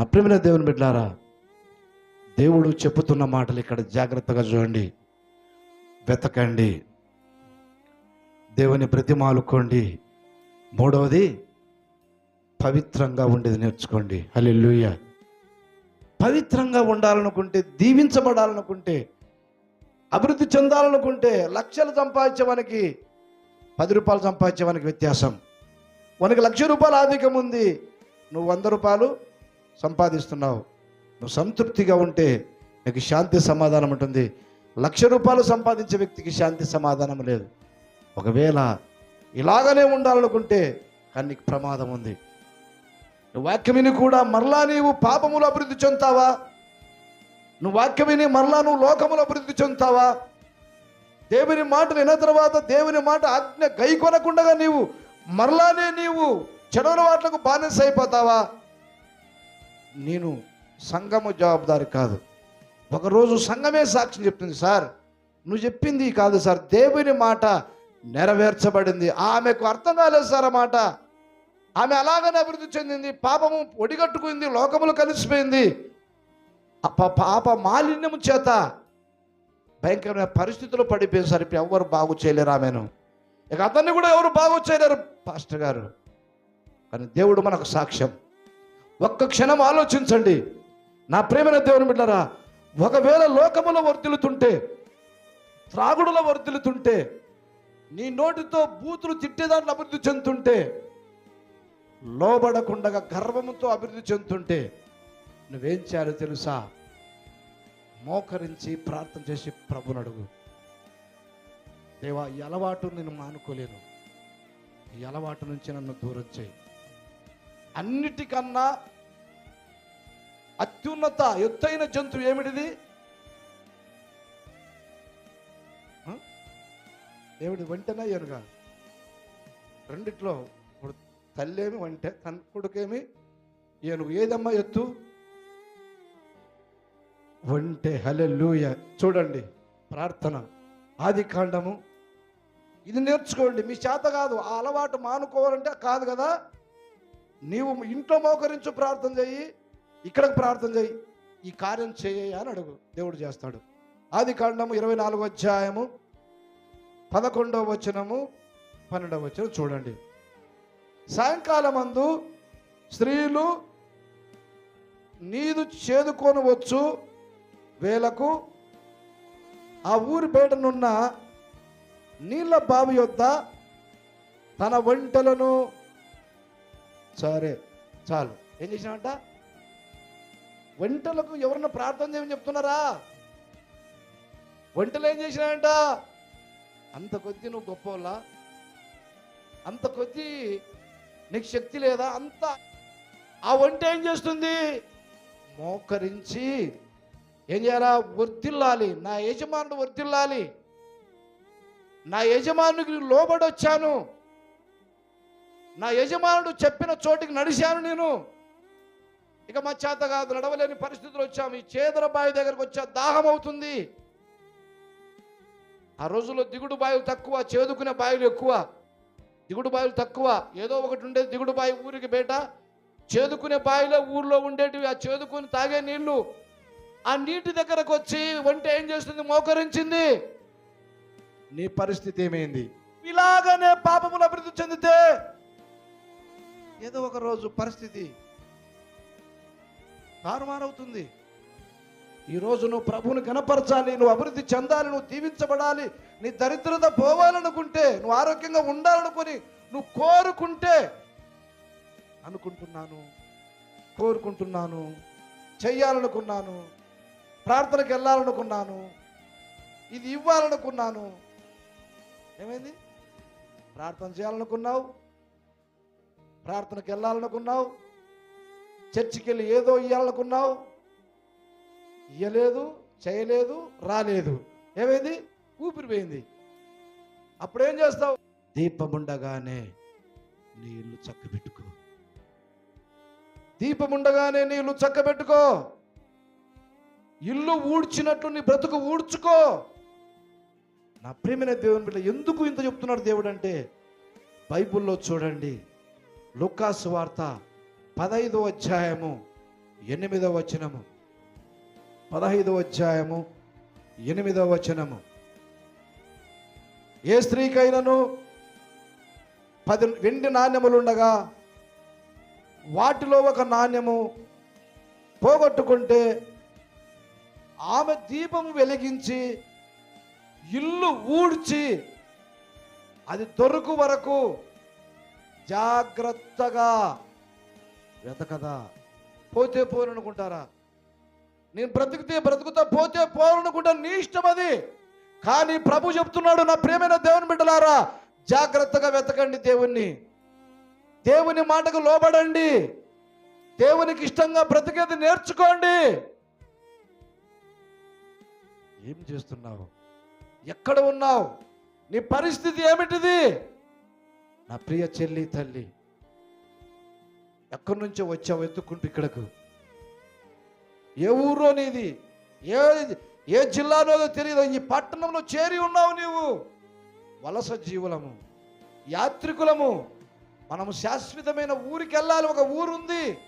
నా దేవుని బిడ్డారా దేవుడు చెప్పుతున్న మాటలు ఇక్కడ జాగ్రత్తగా చూడండి వెతకండి దేవుని ప్రతిమాలుకోండి మూడవది పవిత్రంగా ఉండేది నేర్చుకోండి. హల్లెలూయా. పవిత్రంగా ఉండాలనుకుంటే దీవించబడాలనుకుంటే అభివృద్ధి చెందాలనుకుంటే లక్షలు సంపాదించే మనకి పది రూపాయలు సంపాదించే మనకి వ్యత్యాసం. మనకి లక్ష రూపాయలు ఆధికం ఉంది. నువ్వు వంద రూపాయలు సంపాదిస్తున్నావు. నువ్వు సంతృప్తిగా ఉంటే నీకు శాంతి సమాధానం ఉంటుంది. లక్ష రూపాయలు సంపాదించే వ్యక్తికి శాంతి సమాధానం లేదు. ఒకవేళ ఇలాగనే ఉండాలనుకుంటే కానీ నీకు ప్రమాదం ఉంది. నువ్వు వాక్యం విని కూడా మరలా నీవు పాపములు అభివృద్ధి చెందుతావా? నువ్వు వాక్యం విని మరలా నువ్వు లోకములు అభివృద్ధి చెందుతావా? దేవుని మాట విన్న తర్వాత దేవుని మాట ఆజ్ఞ గై కొనకుండా నీవు మరలానే నీవు చెడవల వాట్లకు బానిస అయిపోతావా? నేను సంఘము జవాబుదారి కాదు. ఒకరోజు సంఘమే సాక్ష్యం చెప్తుంది సార్ నువ్వు చెప్పింది కాదు సార్. దేవుని మాట నెరవేర్చబడింది. ఆమెకు అర్థం కాలేదు సార్ ఆ మాట. ఆమె అలాగనే అభివృద్ధి చెందింది. పాపము ఒడిగట్టుకుంది లోకములు కలిసిపోయింది. పాప మాలిన్యము చేత భయంకరమైన పరిస్థితులు పడిపోయింది సార్. ఇప్పుడు ఎవరు బాగు చేయలేరు ఆమెను. ఇక అతన్ని కూడా ఎవరు బాగు చేయలేరు పాస్టర్ గారు. కానీ దేవుడు మనకు సాక్ష్యం. ఒక్క క్షణం ఆలోచించండి. నా ప్రేమైన దేవుని బిడ్డరా ఒకవేళ లోకములో వర్ధిల్లుతుంటే త్రాగుడులో వర్ధిల్లుతుంటే నీ నోటితో బూతులు తిట్టేదాన్ని అభివృద్ధి చెందుతుంటే లోబడకుండా గర్వముతో అభివృద్ధి చెందుతుంటే నువ్వేం చేయాలో తెలుసా? మోకరించి ప్రార్థన చేసి ప్రభుని అడుగు. దేవా ఈ అలవాటు నేను మానుకోలేను. ఈ అలవాటు నుంచి నన్ను దూరం చేయి. అన్నిటికన్నా అత్యున్నత ఎత్తైన జంతువు ఏమిటిది? ఏమిటి వంటనా ఏనుగా? రెండిట్లో ఇప్పుడు తల్లేమి వంటే తన కొడుకేమి? ఏనుగు ఏదమ్మా ఎత్తు? వంటే హలెలూయ చూడండి ప్రార్థన ఆది కాండము. ఇది నేర్చుకోండి మీ చేత కాదు ఆ అలవాటు మానుకోవాలంటే కాదు కదా? నీవు ఇంట్లో మోకరించు ప్రార్థన చెయ్యి ఇక్కడ ప్రార్థన చేయి ఈ కార్యం చేయ అని అడుగు. దేవుడు చేస్తాడు. ఆది కాండము ఇరవై నాలుగు అధ్యాయము పదకొండవ వచనము పన్నెండవ వచనం చూడండి. సాయంకాలం అందు స్త్రీలు నీదు చేదుకొనవచ్చు వేలకు ఆ ఊరి బయటనున్న నీళ్ళ బావి యొద్ద తన వంటలను సరే చాలు. ఏం చేసినామంట వంటలకు ఎవరన్నా ప్రార్థన చేయమని చెప్తున్నారా? వంటలు ఏం చేసినాయంట? అంత కొద్ది నువ్వు గొప్పవాళ్ళ? అంత కొద్ది నీకు శక్తి లేదా? అంత ఆ వంట ఏం చేస్తుంది? మోకరించి ఏం చేయాలా? వర్తిల్లాలి నా యజమానుడు వర్తిల్లాలి నా యజమానుడికి లోబడొచ్చాను. నా యజమానుడు చెప్పిన చోటికి నడిచాను నేను. ఇక మా చేత కాదు నడవలేని పరిస్థితులు వచ్చాము. ఈ చేదర బావి దగ్గరకు వచ్చా దాహం అవుతుంది. ఆ రోజుల్లో దిగుడు బావిలు తక్కువ చేదుకునే బావిలు ఎక్కువ. దిగుడు బావిలు తక్కువ. ఏదో ఒకటి ఉండేది దిగుడు బావి ఊరికి బయట చేదుకునే బావిలో ఊర్లో ఉండేటివి ఆ చేదుకుని తాగే నీళ్ళు ఆ నీటి దగ్గరకు వచ్చి వంట ఏం చేస్తుంది? మోకరించింది. నీ పరిస్థితి ఏమైంది? ఇలాగనే పాపములు అభివృద్ధి చెందితే ఏదో ఒక రోజు పరిస్థితి తారుమారవుతుంది. ఈరోజు నువ్వు ప్రభువుని కనపరచాలి నువ్వు అభివృద్ధి చెందాలి నువ్వు దీవించబడాలి నీ దరిద్రత పోవాలనుకుంటే నువ్వు ఆరోగ్యంగా ఉండాలనుకుని నువ్వు కోరుకుంటే అనుకుంటున్నాను కోరుకుంటున్నాను చెయ్యాలనుకున్నాను ప్రార్థనకి వెళ్ళాలనుకున్నాను ఇది ఇవ్వాలనుకున్నాను. ఏమైంది? ప్రార్థన చేయాలనుకున్నావు ప్రార్థనకు వెళ్ళాలనుకున్నావు చర్చికి వెళ్ళి ఏదో ఇవ్వాలనుకున్నావు ఇయ్యలేదు చేయలేదు రాలేదు. ఏమైంది? ఊపిరి పోయింది అప్పుడేం చేస్తావు? దీపముండగానే నీళ్ళు చక్కబెట్టుకో. దీపముండగానే నీళ్ళు చక్కబెట్టుకో. ఇల్లు ఊడ్చినట్లు నీ బ్రతుకు ఊడ్చుకో. నా ప్రేమైన దేవుని బిడ్డ ఎందుకు ఇంత చెప్తున్నాడు దేవుడు అంటే బైబిల్లో చూడండి. లుకాసు వార్త పదహైదో అధ్యాయము ఎనిమిదవ వచనము. పదహైదో అధ్యాయము ఎనిమిదవ వచనము. ఏ స్త్రీకైనను పది వెండి నాణ్యములుండగా వాటిలో ఒక నాణ్యము పోగొట్టుకుంటే ఆమె దీపం వెలిగించి ఇల్లు ఊడ్చి అది దొరుకు వరకు జాగ్రత్తగా వెతకదా. పోతే పోననుకుంటారా నేను బ్రతికితే బ్రతుకుతా పోతే పోననుకుంటా నీ ఇష్టం అది. కానీ ప్రభు చెప్తున్నాడు నా ప్రేమైన దేవుని బిడ్డలారా జాగ్రత్తగా వెతకండి దేవుణ్ణి. దేవుని మాటకు లోబడండి. దేవునికి ఇష్టంగా బ్రతికేది నేర్చుకోండి. ఏం చేస్తున్నావు? ఎక్కడ ఉన్నావు? నీ పరిస్థితి ఏమిటిది? నా ప్రియ చెల్లి తల్లి ఎక్కడి నుంచో వచ్చావు ఎత్తుకుంటూ ఇక్కడకు? ఏ ఊరో నీది? ఏ ఏ జిల్లానోదో తెలియదు ఈ పట్టణంలో చేరి ఉన్నావు నీవు. వలస జీవులము యాత్రికులము. మనము శాశ్వతమైన ఊరికి వెళ్ళాలి. ఒక ఊరుంది.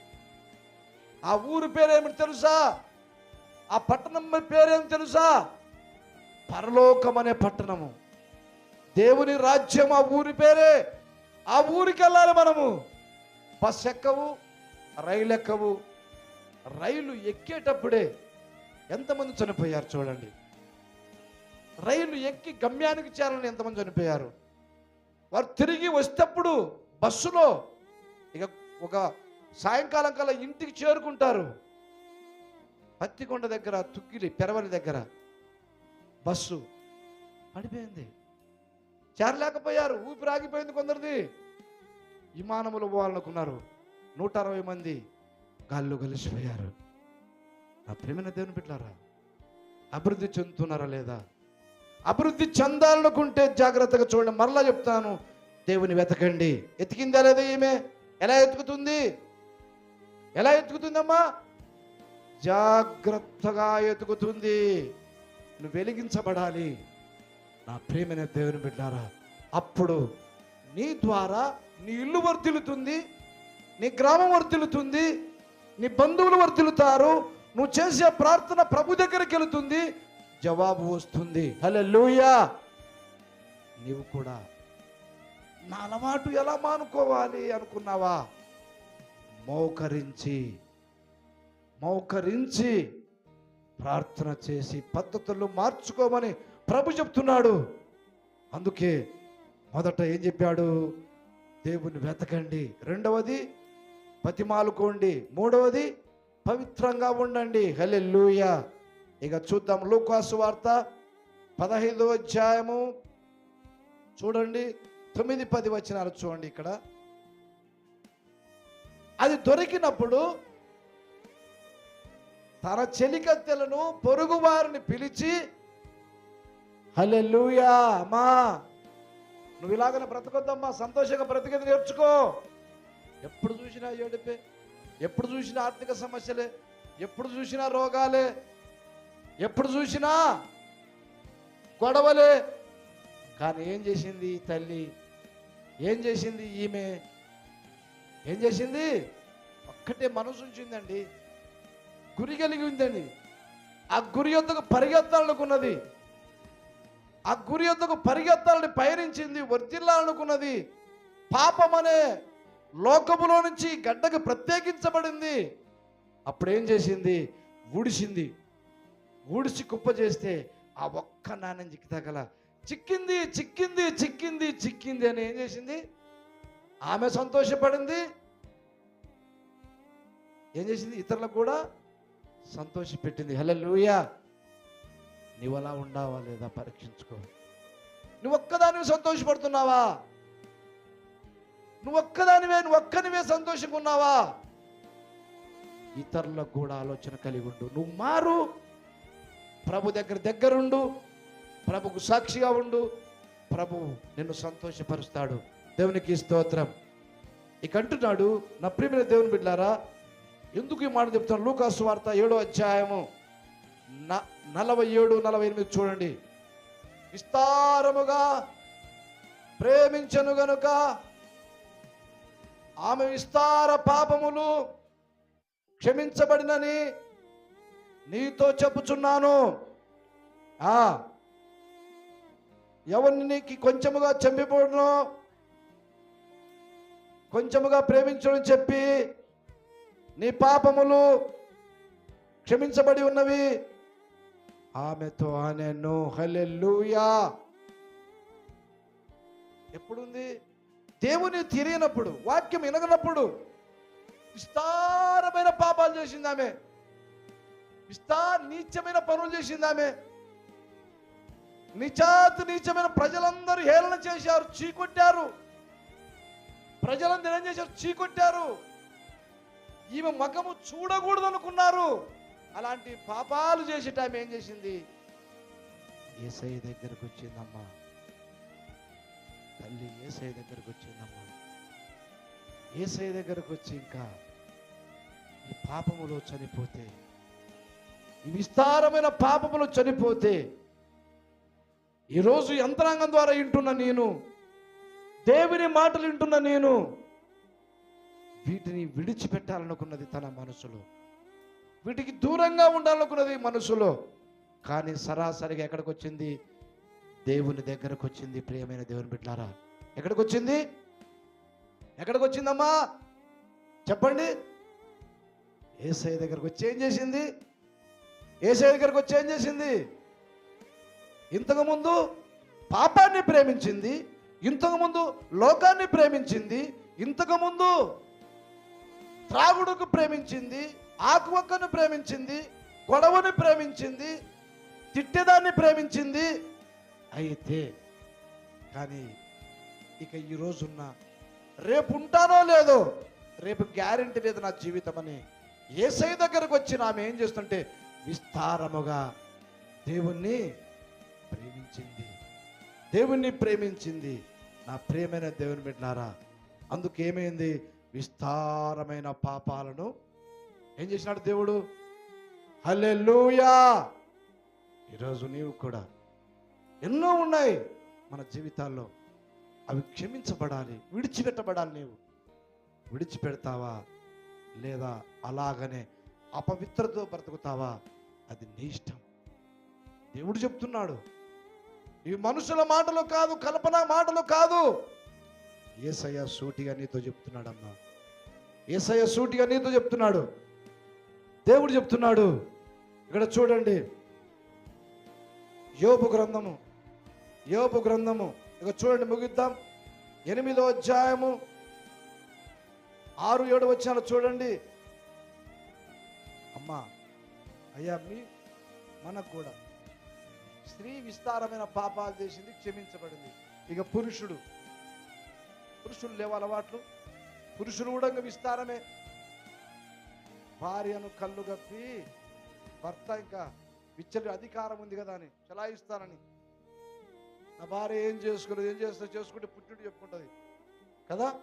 ఆ ఊరు పేరేమిటి తెలుసా? ఆ పట్టణం పేరేమి తెలుసా? పరలోకం అనే పట్టణము. దేవుని రాజ్యం ఆ ఊరి పేరే. ఆ ఊరికి వెళ్ళాలి మనము. బస్ ఎక్కవు రైలు ఎక్కవు రైలు ఎక్కేటప్పుడే ఎంతమంది చనిపోయారు చూడండి. రైలు ఎక్కి గమ్యానికి చేరాలని ఎంతమంది చనిపోయారు. వారు తిరిగి వచ్చేటప్పుడు బస్సులో ఇక ఒక సాయంకాలం కల్లా ఇంటికి చేరుకుంటారు. పత్తికొండ దగ్గర తుక్కిలి పెరవలి దగ్గర బస్సు పడిపోయింది. చేరలేకపోయారు ఊపిరి ఆగిపోయింది కొందరిది. విమానములు పోవాలనుకున్నారు నూట అరవై మంది గాల్లో కలిసిపోయారు. నా ప్రేమైన దేవుని బిడ్డారా అభివృద్ధి చెందుతున్నారా లేదా? అభివృద్ధి చెందాలనుకుంటే జాగ్రత్తగా చూడండి. మరలా చెప్తాను దేవుని వెతకండి. ఎతికిందా లేదా ఈమె? ఎలా ఎతుకుతుంది? ఎలా ఎతుకుతుందమ్మా? జాగ్రత్తగా ఎతుకుతుంది. నువ్వు వెలిగించబడాలి. నా ప్రేమైన దేవుని బిడ్డారా అప్పుడు నీ ద్వారా నీ ఇల్లు వర్తిల్లుతుంది నీ గ్రామం వర్తిల్లుతుంది నీ బంధువులు వర్తిల్లుతారు నువ్వు చేసే ప్రార్థన ప్రభు దగ్గరికి వెళుతుంది జవాబు వస్తుంది. హల్లెలూయా. నీవు కూడా నా అలవాటు ఎలా మానుకోవాలి అనుకున్నావా? మోకరించి మోకరించి ప్రార్థన చేసి పద్ధతులు మార్చుకోమని ప్రభు చెప్తున్నాడు. అందుకే మొదట ఏం చెప్పాడు? దేవుని వెతకండి. రెండవది బతిమాలుకోండి. మూడవది పవిత్రంగా ఉండండి. హల్లెలూయా. ఇక చూద్దాం లూకాసు వార్త పదహైదో అధ్యాయము. చూడండి తొమ్మిది పది వచ్చినారు చూడండి ఇక్కడ. అది దొరికినప్పుడు తన చెలికత్తెలను పొరుగు వారిని పిలిచి హల్లెలూయా అమ్మా నువ్వు ఇలాగనే బ్రతకొద్దమ్మా సంతోషంగా బ్రతికేది నేర్చుకో. ఎప్పుడు చూసినా ఏడిపే ఎప్పుడు చూసినా ఆర్థిక సమస్యలే ఎప్పుడు చూసినా రోగాలే ఎప్పుడు చూసినా గొడవలే. కానీ ఏం చేసింది ఈ తల్లి? ఏం చేసింది ఈమె? ఏం చేసింది? ఒక్కటే మనసు ఉంచిందండి. గురి కలిగి ఉందండి. ఆ గురి యొద్దకు పరిగెత్తాలనుకున్నది. ఆ గురి యొద్దకు పరిగెత్తాలని పయనించింది వర్తిల్లాలనుకున్నది పాపం అనే లోకములో నుంచి గడ్డకు ప్రత్యేకించబడింది. అప్పుడేం చేసింది? ఊడిసింది. ఊడిసి కుప్ప చేస్తే ఆ ఒక్క నాణ్యం చిక్కి తగల చిక్కింది చిక్కింది చిక్కింది చిక్కింది అని ఏం చేసింది? ఆమె సంతోషపడింది. ఏం చేసింది? ఇతరులకు కూడా సంతోషపెట్టింది. హలో లూయా నువ్వు అలా ఉండావా లేదా పరీక్షించుకో. నువ్వు ఒక్కదానివి సంతోషపడుతున్నావా? నువ్వు ఒక్కదానివే నువ్వు ఒక్కనివే సంతోషంగా ఉన్నావా ఇతరులకు కూడా ఆలోచన కలిగి ఉండు నువ్వు మారు. ప్రభు దగ్గర దగ్గరుండు. ప్రభుకు సాక్షిగా ఉండు. ప్రభు నిన్ను సంతోషపరుస్తాడు. దేవునికి స్తోత్రం. ఇక అంటున్నాడు నా ప్రియమైన దేవుని బిడ్డారా ఎందుకు ఈ మాట చెప్తాను లూకాసు వార్త ఏడో అధ్యాయము. నలభై ఏడు నలభై ఎనిమిది చూడండి. విస్తారముగా ప్రేమించను గనుక ఆమె విస్తార పాపములు క్షమించబడినని నీతో చెప్పుచున్నాను. ఆ ఎవరిని నీకు కొంచెముగా చంపిపోవడం కొంచెముగా ప్రేమించడం చెప్పి నీ పాపములు క్షమించబడి ఉన్నవి. ఆమెతో ఆనెను హల్లెలూయా. ఎప్పుడుంది? దేవుని తిరిగినప్పుడు వాక్యం వినగనప్పుడు విస్తారమైన పాపాలు చేసింది ఆమె. విస్తార నీచమైన పనులు చేసింది ఆమె. నిచాతు నీచమైన ప్రజలందరూ హేళన చేశారు చీకొట్టారు. ప్రజలందరూ ఏం చేశారు? చీకొట్టారు. ఈమె మగము చూడకూడదు అనుకున్నారు అలాంటి పాపాలు చేసి టైం ఏం చేసింది? ఏసై దగ్గరకు వచ్చిందమ్మా. తల్లి ఏసై దగ్గరకు వచ్చిందమ్మా. ఏసై దగ్గరకు వచ్చి ఇంకా ఈ పాపములో చనిపోతే ఈ విస్తారమైన పాపములో చనిపోతే ఈరోజు యంత్రాంగం ద్వారా వింటున్న నేను దేవుని మాటలు వింటున్న నేను వీటిని విడిచిపెట్టాలనుకున్నది తన మనసులో. వీటికి దూరంగా ఉండాలనుకున్నది మనసులో కానీ సరాసరిగా ఎక్కడికి వచ్చింది? దేవుని దగ్గరకు వచ్చింది ప్రియమైన దేవుని బిడ్డారా ఎక్కడికి వచ్చింది? ఎక్కడికి వచ్చిందమ్మా? చెప్పండి. ఏసఐ దగ్గరకు వచ్చి ఏం చేసింది? ఏసఐ దగ్గరకు వచ్చి ఏం చేసింది? ఇంతకుముందు పాపాన్ని ప్రేమించింది ఇంతకుముందు లోకాన్ని ప్రేమించింది ఇంతకుముందు త్రాగుడుకు ప్రేమించింది ఆకువక్కను ప్రేమించింది గొడవని ప్రేమించింది తిట్టేదాన్ని ప్రేమించింది అయితే కానీ ఇక ఈరోజున్న రేపు ఉంటానో లేదో రేపు గ్యారెంటీ లేదు నా జీవితం అని ఏసై దగ్గరకు వచ్చి ఆమె ఏం చేస్తుంటే విస్తారముగా దేవుణ్ణి ప్రేమించింది. దేవుణ్ణి ప్రేమించింది. నా ప్రేమైన దేవుని బిడ్డారా అందుకేమైంది? విస్తారమైన పాపాలను ఏం చేసినాడు దేవుడు? హల్లెలూయా! ఈరోజు నీవు కూడా ఎన్నో ఉన్నాయి మన జీవితాల్లో. అవి క్షమించబడాలి విడిచిపెట్టబడాలి నీవు. విడిచిపెడతావా? లేదా అలాగనే అపవిత్రతో బ్రతుకుతావా? అది నీ ఇష్టం. దేవుడు చెప్తున్నాడు ఇవి మనుషుల మాటలు కాదు కల్పన మాటలు కాదు. ఏసయ్య సూటిగా నీతో చెప్తున్నాడమ్మా. ఏసయ్య సూటిగా నీతో చెప్తున్నాడు దేవుడు చెప్తున్నాడు. ఇక్కడ చూడండి. యోపు గ్రంథము. యోపు గ్రంథము. ఇక చూడండి ముగిద్దాం. ఎనిమిదో అధ్యాయము. ఆరు ఏడు వచ్చాను చూడండి. అమ్మా అయ్యా మీ మనకు కూడా స్త్రీ విస్తారమైన పాపాలు చేసింది క్షమించబడింది. ఇక పురుషుడు. పురుషుడు లేవు అలవాట్లు. పురుషుడు కూడా ఇంకా విస్తారమే. భార్యను కళ్ళు కప్పి భర్త ఇంకా విచ్చలి అధికారం ఉంది కదా అని చలాయిస్తానని. నా భార్య ఏం చేసుకున్నది ఏం చేస్తా చేసుకుంటే పుట్టుడు చెప్పుకుంటుంది. కదా?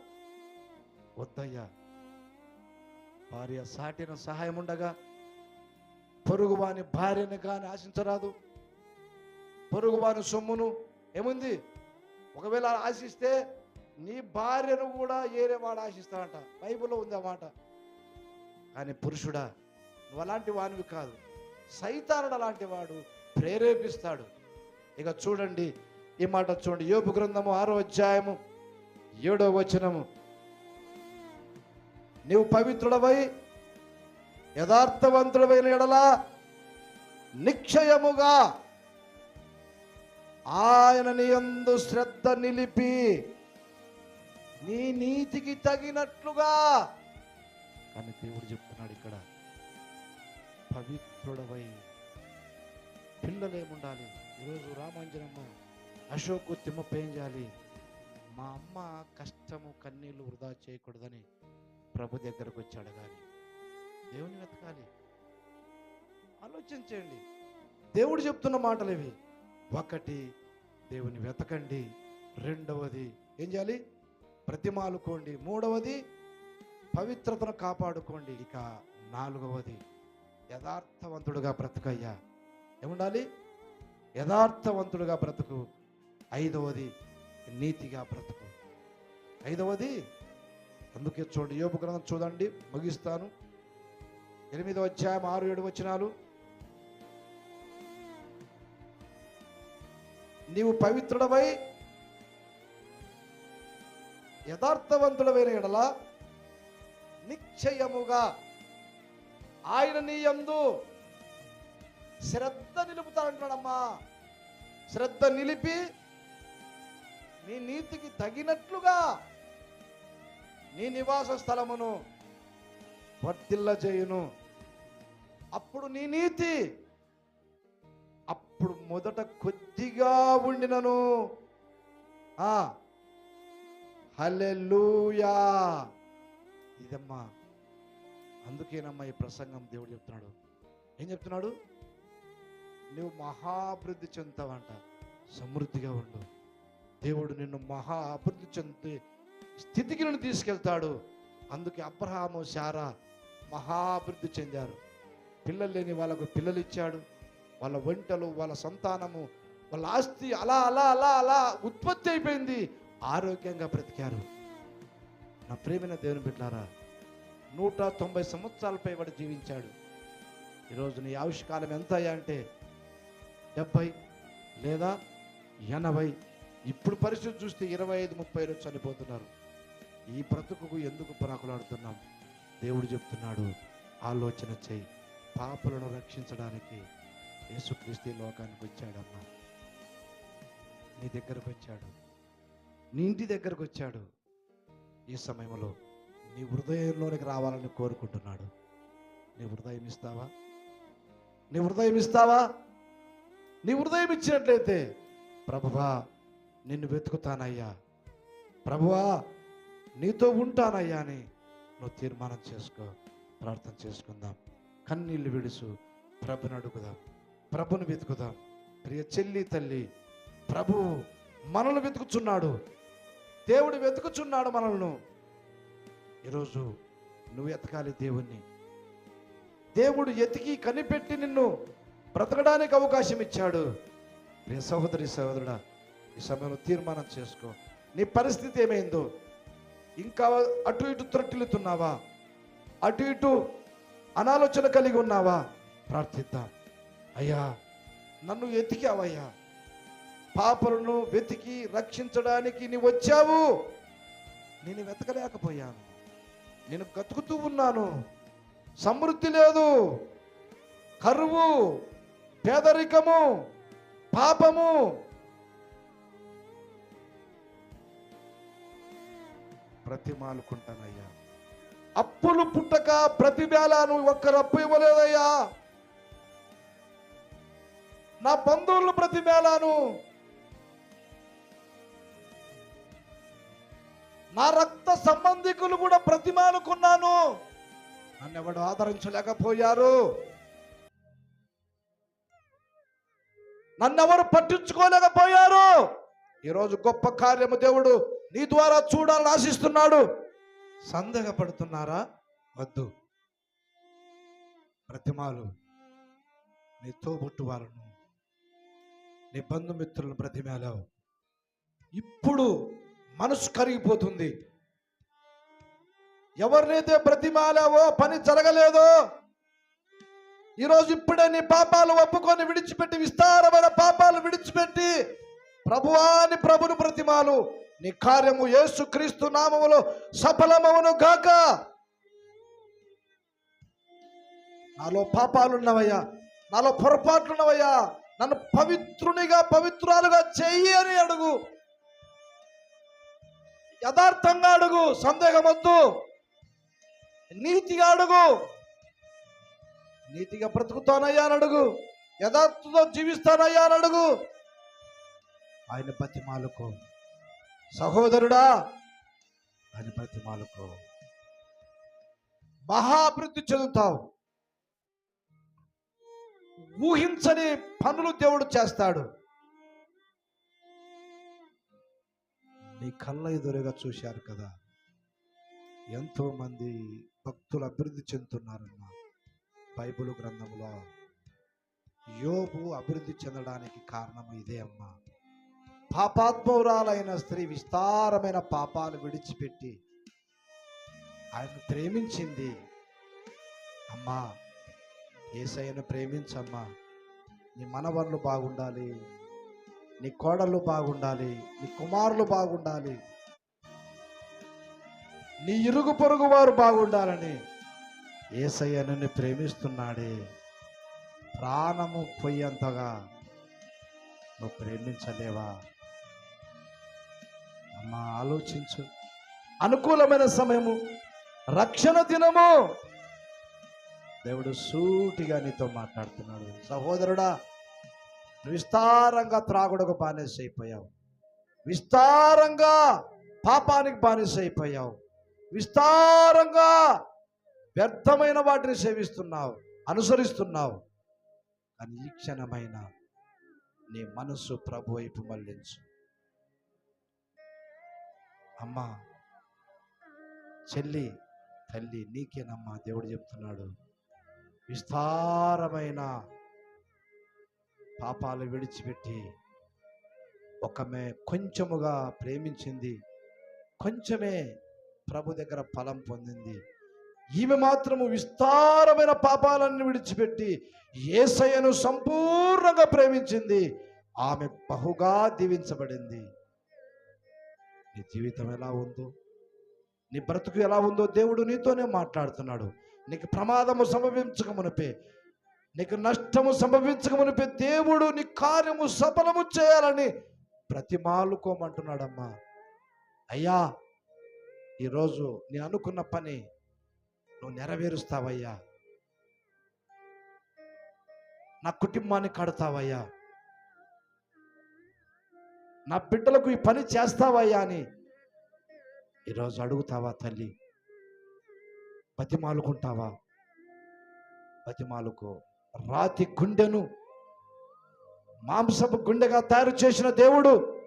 వద్దయ్యా. భార్య సాటిన సహాయం ఉండగా పొరుగు వాని భార్యను కానీ ఆశించరాదు. పొరుగు వాని సొమ్మును ఏముంది? ఒకవేళ ఆశిస్తే నీ భార్యను కూడా ఏరేవాడు ఆశిస్తాడంట. బైబిల్లో ఉంది ఆ మాట. కానీ పురుషుడా నువ్వు అలాంటి వానివి కాదు. సైతానుడు అలాంటి వాడు ప్రేరేపిస్తాడు. ఇక చూడండి ఈ మాట చూడండి. యోపు గ్రంథము ఆరో అధ్యాయము ఏడో వచనము. నీవు పవిత్రుడవై యథార్థవంతుడవైన ఎడలా నిక్షయముగా ఆయన నీయందు శ్రద్ధ నిలిపి నీ నీతికి తగినట్లుగా కానీ దేవుడు పవిత్రుడవై. పిల్లలేముండాలి? ఈరోజు రామాంజనమ్మ అశోక్ తిమ్మప్ప చేయాలి మా అమ్మ కష్టము కన్నీళ్ళు వృధా చేయకూడదని ప్రభు దగ్గరకు వచ్చి అడగాలి దేవుని వెతకాలి. ఆలోచించండి దేవుడు చెప్తున్న మాటలు ఇవి. ఒకటి దేవుని వెతకండి. రెండవది ఏం చేయాలి? ప్రతిమాలుకోండి. మూడవది పవిత్రతను కాపాడుకోండి. ఇక నాలుగవది యథార్థవంతుడుగా బ్రతుకయ్యా. ఏముండాలి? యథార్థవంతుడుగా బ్రతుకు. ఐదవది నీతిగా బ్రతుకు. ఐదవది అందుకే చూడండి యోపు గ్రంథం చూడండి ముగిస్తాను. ఎనిమిదో అధ్యాయం ఆరు ఏడు వచనాలు. నీవు పవిత్రుడవై యథార్థవంతుడమైన ఎడల నిశ్చయముగా ఆయన నీ యందు శ్రద్ధ నిలుపుతానంటున్నాడమ్మా శ్రద్ధ నిలిపి నీ నీతికి తగినట్లుగా నీ నివాస స్థలమును వర్తిల్ల చేయును. అప్పుడు నీ నీతి అప్పుడు మొదట కొద్దిగా ఉండినను. ఆ ఇదమ్మా. అందుకేనమ్మా ఈ ప్రసంగం దేవుడు చెప్తున్నాడు. ఏం చెప్తున్నాడు? నువ్వు మహాభివృద్ధి చెందుతావంట సమృద్ధిగా ఉండు. దేవుడు నిన్ను మహా అభివృద్ధి చెంది స్థితికి నిన్ను తీసుకెళ్తాడు. అందుకే అబ్రహాము శారా మహాభివృద్ధి చెందారు. పిల్లలు లేని వాళ్ళకు పిల్లలు ఇచ్చాడు వాళ్ళ వంటలు వాళ్ళ సంతానము వాళ్ళ ఆస్తి అలా అలా అలా అలా ఉత్పత్తి అయిపోయింది. ఆరోగ్యంగా బ్రతికారు. నా ప్రేమైన దేవుని బిడ్డారా నూట తొంభై సంవత్సరాలపై వాడు జీవించాడు. ఈరోజు నీ ఆవిష్కారం ఎంత అంటే డెబ్భై లేదా ఎనభై. ఇప్పుడు పరిస్థితి చూస్తే ఇరవై ఐదు ముప్పై రోజు చనిపోతున్నారు. ఈ బ్రతుకు ఎందుకు పరాకులాడుతున్నాం? దేవుడు చెప్తున్నాడు ఆలోచన చేయి. పాపలను రక్షించడానికి యేసుక్రీస్తు లోకానికి వచ్చాడమ్మా. నీ దగ్గరకు వచ్చాడు. నీ ఇంటి దగ్గరకు వచ్చాడు. ఈ సమయంలో నీ హృదయంలోనికి రావాలని కోరుకుంటున్నాడు. నీ హృదయం ఇస్తావా? నీ హృదయం ఇస్తావా? నీ హృదయం ఇచ్చినట్లయితే ప్రభువా నిన్ను వెతుకుతానయ్యా. ప్రభువా నీతో ఉంటానయ్యా అని నువ్వు తీర్మానం చేసుకో ప్రార్థన చేసుకుందాం. కన్నీళ్ళు విడుసు ప్రభుని అడుగుదాం. ప్రభుని వెతుకుదాం. ప్రియ చెల్లి తల్లి ప్రభు మనల్ని వెతుకుచున్నాడు. దేవుడు వెతుకుచున్నాడు మనల్ని. ఈరోజు నువ్వు ఎతకాలి దేవుణ్ణి. దేవుడు ఎతికి కనిపెట్టి నిన్ను బ్రతకడానికి అవకాశం ఇచ్చాడు. ప్రియ సహోదరి సహోదరుడా ఈ సమయంలో తీర్మానం చేసుకో. నీ పరిస్థితి ఏమైందో? ఇంకా అటు ఇటు త్రొట్టిల్లుతున్నావా? అటు ఇటు అనాలోచన కలిగి ఉన్నావా? ప్రార్థిద్దాం. అయ్యా నన్ను ఎతికావయ్యా. పాపలను వెతికి రక్షించడానికి నీ వచ్చావు. నేను వెతకలేకపోయాను. నేను గతుకుతూ ఉన్నాను. సమృద్ధి లేదు. కరువు పేదరికము పాపము. ప్రతిమాలుకుంటానయ్యా అప్పులు పుట్టక ప్రతి వేళ నువ్వు ఒక్కరు అప్పు ఇవ్వలేదయ్యా. నా బంధువులు ప్రతి వేళను నా రక్త సంబంధికులు కూడా ప్రతిమానుకున్నాను. నన్ను ఎవడు ఆదరించలేకపోయారు. నన్నెవరు పట్టించుకోలేకపోయారు. ఈరోజు గొప్ప కార్యము దేవుడు నీ ద్వారా చూడాలని ఆశిస్తున్నాడు. సందేహపడుతున్నారా? వద్దు. ప్రతిమాలు నీ తోబుట్టు వాళ్ళను నీ బంధుమిత్రులను బ్రతిమాలావు. ఇప్పుడు మనసు కరిగిపోతుంది. ఎవరినైతే బ్రతిమాలావో పని జరగలేదో ఈరోజు ఇప్పుడే నీ పాపాలు ఒప్పుకొని విడిచిపెట్టి విస్తారమైన పాపాలు విడిచిపెట్టి ప్రభువాని ప్రభుని ప్రతిమాలు నీ కార్యము యేసు క్రీస్తు నామములో సఫలమవును గాక. నాలో పాపాలున్నవయ్యా నాలో పొరపాట్లున్నవయ్యా నన్ను పవిత్రునిగా పవిత్రాలుగా చెయ్యి అని అడుగు. యథార్థంగా అడుగు సందేహమొద్దు. నీతిగా అడుగు. నీతిగా బ్రతుకుతానయ్యా అని అడుగు. యథార్థతో జీవిస్తానయ్యా అని అడుగు. ఆయన ప్రతిమాలకు సహోదరుడా ఆయన ప్రతిమాలకు మహాభివృద్ధి చెందుతావు. ఊహించని పనులు దేవుడు చేస్తాడు. నీ కళ్ళ ఎదురుగా చూశారు కదా. ఎంతోమంది భక్తులు అభివృద్ధి చెందుతున్నారమ్మా. బైబిల్ గ్రంథంలో యోబు అభివృద్ధి చెందడానికి కారణం ఇదే అమ్మా. పాపాత్మవురాలైన స్త్రీ విస్తారమైన పాపాలు విడిచిపెట్టి ఆయన ప్రేమించింది. అమ్మా ఏసయ్యను ప్రేమించమ్మా. నీ మనవళ్ళు బాగుండాలి. నీ కోడళ్ళు బాగుండాలి నీ కుమారులు బాగుండాలి. నీ ఇరుగు పొరుగు వారు బాగుండాలని ఏసయ్య నిన్ను ప్రేమిస్తున్నాడే. ప్రాణము పోయేంతగా నువ్వు ప్రేమించలేవా? అమ్మా ఆలోచించు. అనుకూలమైన సమయము రక్షణ దినము. దేవుడు సూటిగా నీతో మాట్లాడుతున్నాడు. సహోదరుడా విస్తారంగా త్రాగుడకు బానిస అయిపోయావు. విస్తారంగా పాపానికి బానిస అయిపోయావు. విస్తారంగా వ్యర్థమైన వాటిని సేవిస్తున్నావు అనుసరిస్తున్నావు. కానీ ఈ క్షణమైన నీ మనసు ప్రభు వైపు మళ్ళించు. అమ్మా చెల్లి తల్లి నీకేనమ్మా దేవుడు చెప్తున్నాడు. విస్తారమైన పాపాలు విడిచిపెట్టి ఒకమే కొంచెముగా ప్రేమించింది. కొంచెమే ప్రభు దగ్గర ఫలం పొందింది. ఈమె మాత్రము విస్తారమైన పాపాలన్నీ విడిచిపెట్టి ఏసయ్యను సంపూర్ణంగా ప్రేమించింది. ఆమె బహుగా దీవించబడింది. నీ జీవితం ఎలా ఉందో నీ బ్రతుకు ఎలా ఉందో దేవుడు నీతోనే మాట్లాడుతున్నాడు. నీకు ప్రమాదము సంభవించక మునిపే. నీకు నష్టము సంభవించక దేవుడు నీ కార్యము సఫలము చేయాలని ప్రతిమాలుకోమంటున్నాడమ్మా. అయ్యా ఈరోజు నీ అనుకున్న పని నువ్వు నెరవేరుస్తావయ్యా. నా కుటుంబాన్ని కడతావయ్యా. నా బిడ్డలకు ఈ పని చేస్తావయ్యా అని ఈరోజు అడుగుతావా తల్లి? బతిమాలుకుంటావా? బతిమాలుకో. రాతి గుండెను మాంసపు గుండెగా తయారు చేసిన దేవుడు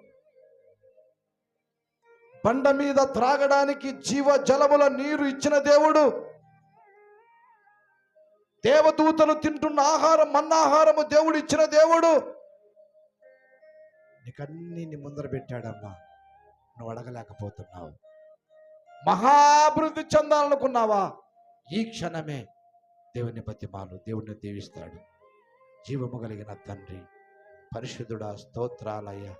బండ మీద త్రాగడానికి జీవ జలముల నీరు ఇచ్చిన దేవుడు. దేవదూతలు తింటున్న ఆహారం మన్నాహారము దేవుడు ఇచ్చిన దేవుడు. నీకన్నీ నీ ముందర పెట్టాడమ్మా. నువ్వు అడగలేకపోతున్నావు. మహాభివృద్ధి చెందాలనుకున్నావా? ఈ క్షణమే. దేవుని బతిమాలు దేవుడిని దీవిస్తాడు. జీవము కలిగిన తండ్రి పరిశుద్ధుడ స్తోత్రాలయ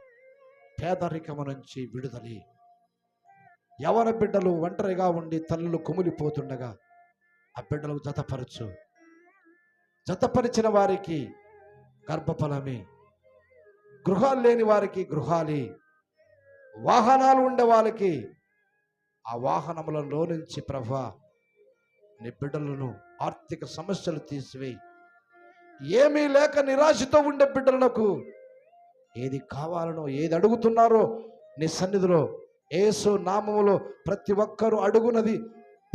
పేదరికము నుంచి విడుదలి యవన బిడ్డలు ఒంటరిగా ఉండి తల్లులు కుమిలిపోతుండగా ఆ బిడ్డలకు జతపరచు. జతపరిచిన వారికి గర్భఫలమే. గృహాలు లేని వారికి గృహాలి. వాహనాలు ఉండే వాళ్ళకి ఆ వాహనములలో నుంచి ప్రభా నీ బిడ్డలను ఆర్థిక సమస్యలు తీసివేయి ఏమీ లేక నిరాశతో ఉండే బిడ్డలకు ఏది కావాలనో ఏది అడుగుతున్నారో నీ సన్నిధిలో ఏసు నామములో ప్రతి ఒక్కరూ అడుగునది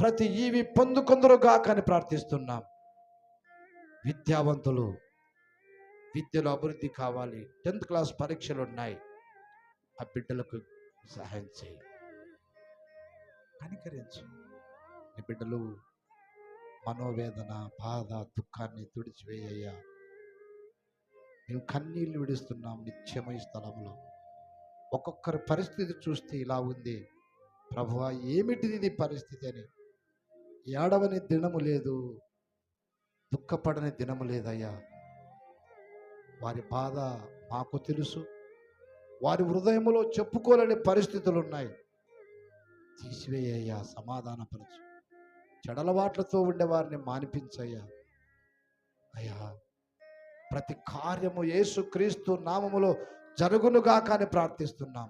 ప్రతి ఈవి పొందుకొందరు కాకని ప్రార్థిస్తున్నాం. విద్యావంతులు విద్యలో అభివృద్ధి కావాలి. టెన్త్ క్లాస్ పరీక్షలు ఉన్నాయి. ఆ బిడ్డలకు సహాయం చేయి. కనికరించు. నీ బిడ్డలు మనోవేదన బాధ దుఃఖాన్ని తుడిచివేయ్యా మేము కన్నీళ్ళు విడుస్తున్నాం నిత్యమై స్థలంలో ఒక్కొక్కరి పరిస్థితి చూస్తే ఇలా ఉంది. ప్రభువ ఏమిటిది ఇది పరిస్థితి అని? ఏడవని దినము లేదు. దుఃఖపడని దినము లేదయ్యా. వారి బాధ మాకు తెలుసు. వారి హృదయములో చెప్పుకోలేని పరిస్థితులు ఉన్నాయి. తీసివేయ్యా సమాధానపరచు. చెడలవాట్లతో ఉండేవారిని మానిపించయ్యా. అయ్యా ప్రతి కార్యము యేసు క్రీస్తు నామములో జరుగునుగా కానీ ప్రార్థిస్తున్నాం.